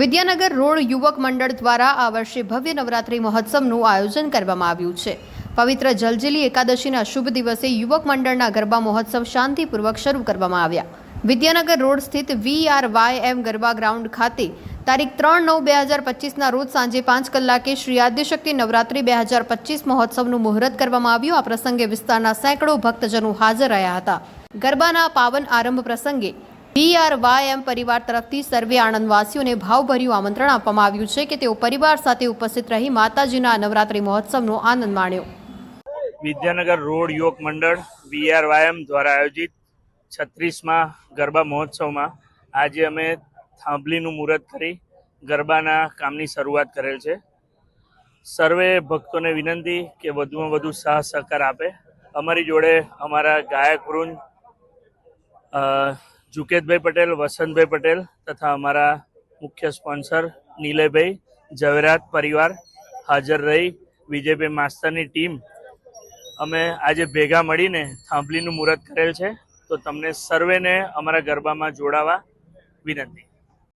Vidyanagar road યુવક મંડળ દ્વારા આ વર્ષે ભવ્ય નવરાત્રિ મહોત્સવનું આયોજન કરવામાં આવ્યું છે. પવિત્ર જલજીલી એકાદશીના શુભ દિવસે યુવક મંડળના ગરબા મહોત્સવ શાંતિપૂર્વક શરૂ કરવામાં આવ્યા. વિદ્યાનગર રોડ સ્થિત V R Y M garba ground ખાતે તારીખ ત્રણ નવ બે હજાર પચીસના રોજ સાંજે પાંચ કલાકે શ્રી આદ્યશક્તિ નવરાત્રિ બે હજાર પચીસ મહોત્સવનું મુહૂર્ત કરવામાં આવ્યું. આ પ્રસંગે વિસ્તારના સેંકડો ભક્તજનો હાજર રહ્યા હતા. ગરબાના પાવન આરંભ પ્રસંગે વી વાય એમ પરિવાર તરફથી સર્વે આણંદવાસીઓને ભાવભર્યું આમંત્રણ આપવામાં આવ્યું છે કે તેઓ પરિવાર સાથે ઉપસ્થિત રહી માતાજીના નવરાત્રિ મહોત્સવનો આનંદ માણ્યો. વિદ્યાનગર રોડ યુવક મંડળ વીઆર વાયમ દ્વારા આયોજિત છત્રીસમાં ગરબા મહોત્સવમાં આજે અમે થાંભલીનું મુહૂર્ત કરી ગરબાના કામની શરૂઆત કરેલ છે. સર્વે ભક્તોને વિનંતી કે વધુમાં વધુ સાહ સહકાર આપે. અમારી જોડે અમારા ગાયક વૃંદ જુકેતભાઈ પટેલ, વસંતભાઈ પટેલ તથા અમારા મુખ્ય સ્પોન્સર નીલયભાઈ ઝવેરાત પરિવાર હાજર રહી વિજયભાઈ માસ્તરની ટીમ. અમે આજે ભેગા મળીને થાંભલીનું મુહૂર્ત કરેલ છે. તો તમને સર્વેને અમારા ગરબામાં જોડાવા વિનંતી.